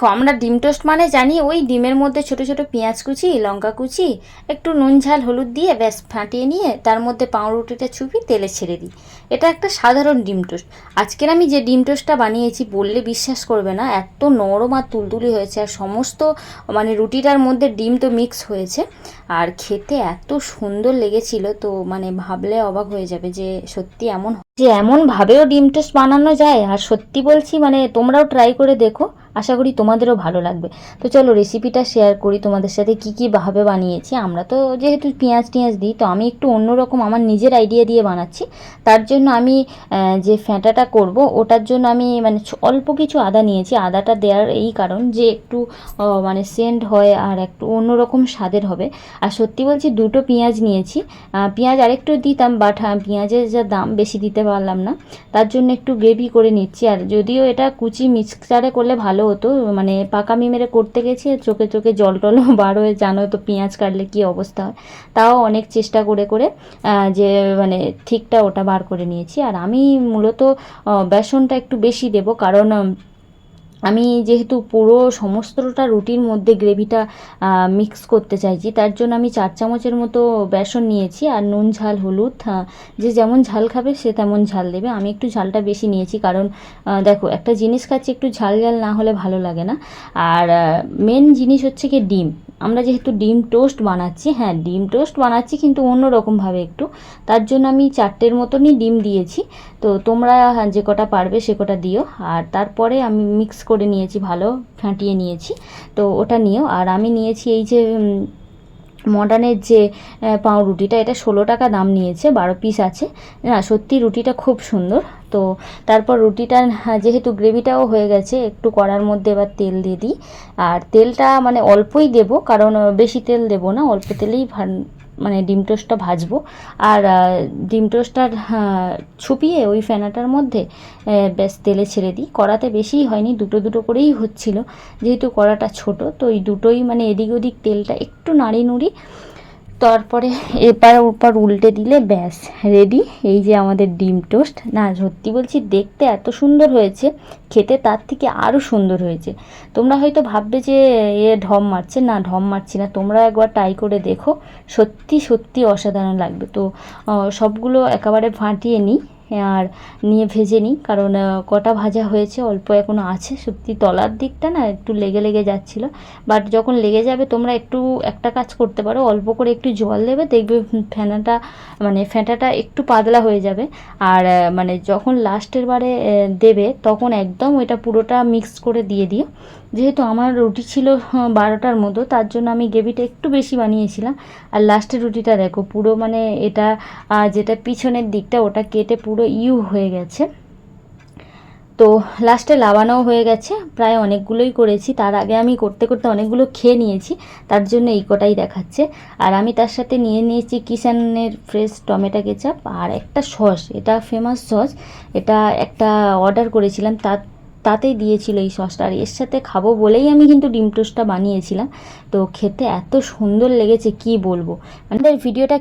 দেখো, আমরা ডিম টোস্ট মানে জানি ওই ডিমের মধ্যে ছোট ছোট পেঁয়াজ কুচি, লঙ্কা কুচি, একটু নুন ঝাল, হলুদ দিয়ে ব্যাস ফাটিয়ে নিয়ে তার মধ্যে পাউরুটিটা ছুপি তেলে ছেড়ে দিই। এটা একটা সাধারণ ডিম টোস্ট। আজকের আমি যে ডিম টোস্টটা বানিয়েছি বললে বিশ্বাস করবে না, এত নরম আর তুলতুলি হয়েছে আর সমস্ত মানে রুটিটার মধ্যে ডিম তো মিক্স হয়েছে। আর খেতে এত সুন্দর লেগেছিল তো মানে ভাবলে অবাক হয়ে যাবে যে সত্যি এমন যে এমনভাবেও ডিম টোস্ট বানানো যায়, আর সত্যি বলছি মানে তোমরাও ট্রাই করে দেখো। আশা করি তোমাদেরও ভালো লাগবে। তো চলো রেসিপিটা শেয়ার করি তোমাদের সাথে কী কী ভাবে বানিয়েছি। আমরা তো যেহেতু পেঁয়াজ টিয়াজ দিই তো আমি একটু অন্যরকম আমার নিজের আইডিয়া দিয়ে বানাচ্ছি। তার জন্য আমি যে ফ্যাঁটাটা করব ওটার জন্য আমি মানে অল্প কিছু আদা নিয়েছি। আদাটা দেওয়ার এই কারণ যে একটু মানে সেন্ট হয় আর একটু অন্যরকম স্বাদের হবে। আর সত্যি বলছি দুটো পেঁয়াজ নিয়েছি। পেঁয়াজ আরেকটু দিতাম বাট হ্যাঁ, পেঁয়াজের যা দাম বেশি দিতে পারলাম না। তার জন্য একটু গ্রেভি করে নিচ্ছি। আর যদিও এটা কুচি মিক্সচারে করলে ভালো হতো। মানে পাকামি মেরে করতে গেছি, চোখে চোখে জল টলও বার হয়ে জানো তো পেঁয়াজ কাটলে কী অবস্থা হয়। তাও অনেক চেষ্টা করে করে যে মানে ঠিকটা ওটা বার করে নিয়েছি। আর আমি মূলত বেসনটা একটু বেশি দেব কারণ আমি যেহেতু পুরো সমস্তটা রুটির মধ্যে গ্রেভিটা মিক্স করতে চাইছি, তার জন্য আমি চার চামচের মতো বেসন নিয়েছি আর নুন, ঝাল, হলুদ যে যেমন ঝাল খাবে সে তেমন ঝাল দেবে। আমি একটু ঝালটা বেশি নিয়েছি কারণ দেখো, একটা জিনিস খাচ্ছি একটু ঝাল ঝাল না হলে ভালো লাগে না। আর মেন জিনিস হচ্ছে কি ডিম। আমরা যেহেতু ডিম টোস্ট বানাচ্ছি হ্যাঁ ডিম টোস্ট বানাচ্ছি কিন্তু অন্য রকমভাবে একটু। তার জন্য আমি চারটের মতনই ডিম দিয়েছি। তো তোমরা যে কটা পারবে সে কটা দিও। আর তারপরে আমি মিক্স করে নিয়েছি ভালো ফাটিয়ে নিয়েছি। তো ওটা নিয়েও আর আমি নিয়েছি এই যে মডার্নের যে পাউরুটিটা এটা ষোলো টাকা দাম নিয়েছে বারো পিস আছে। না সত্যি রুটিটা খুব সুন্দর। তো তারপর রুটিটা হ্যাঁ, যেহেতু গ্রেভিটাও হয়ে গেছে একটু কড়ার মধ্যে এবার তেল দিয়ে দিই। আর তেলটা মানে অল্পই দেব কারণ বেশি তেল দেব না অল্প তেলেই মানে ডিম টোস্টটা ভাজবো। আর ডিম টোস্টটা ছুপিয়ে ওই ফেনাটার মধ্যে ব্যাস তেলে ছেড়ে দিই। কড়াতে বেশিই হয়নি, দুটো দুটো করেই হচ্ছিল। যেহেতু কড়াটা ছোট, তো ওই দুটোই মানে এদিক ওদিক তেলটা একটু নাড়ি নুড়ি তারপরে এপার ওপার উল্টে দিলে ব্যাস রেডি এই যে আমাদের ডিম টোস্ট। না, সত্যি বলছি, দেখতে এত সুন্দর হয়েছে, খেতে তার থেকে আরও সুন্দর হয়েছে। তোমরা হয়তো ভাববে যে, এ ঢম মারছে। না, ঢম মারছি না। তোমরা একবার ট্রাই করে দেখো। সত্যি সত্যি অসাধারণ লাগবে। তো সবগুলো একেবারে ফাটিয়ে নিই। আর নিয়ে ভেজে নিই। কারণ কটা ভাজা হয়েছে, অল্প এখনও আছে। সত্যি তলার দিকটা না একটু লেগে লেগে যাচ্ছিল। বাট যখন লেগে যাবে, তোমরা একটু, একটা কাজ করতে পারো। অল্প করে একটু জল দেবে, দেখবে ফেনাটা মানে ফেঁটাটা একটু পাতলা হয়ে যাবে। আর মানে যখন লাস্টের বারে দেবে, তখন একদম ওইটা পুরোটা মিক্স করে দিয়ে দিও। যেহেতু আমার রুটি ছিল বারোটার মতো, তার জন্য আমি গ্রেভিটা একটু বেশি বানিয়েছিলাম। আর লাস্টের রুটিটা দেখো, পুরো মানে এটা যেটা পিছনের দিকটা, ওটা কেটে পুরো ইউ হয়ে গেছে। তো লাস্টে লাবানোও হয়ে গেছে, প্রায় অনেকগুলোই করেছি। তার আগে আমি করতে করতে অনেকগুলো খেয়ে নিয়েছি, তার জন্য এই কটাই দেখাচ্ছে। আর আমি তার সাথে নিয়ে নিয়েছি কিষানের ফ্রেশ টমেটো কেচাপ আর একটা সস এটা ফেমাস সস এটা একটা অর্ডার করেছিলাম, তার তাতেই দিয়েছিল এই সসটা। আর এর সাথে খাব বলেই আমি কিন্তু ডিম টোস্টটা বানিয়েছিলাম। তো খেতে এত সুন্দর লেগেছে, কি বলব? মানে ভিডিওটা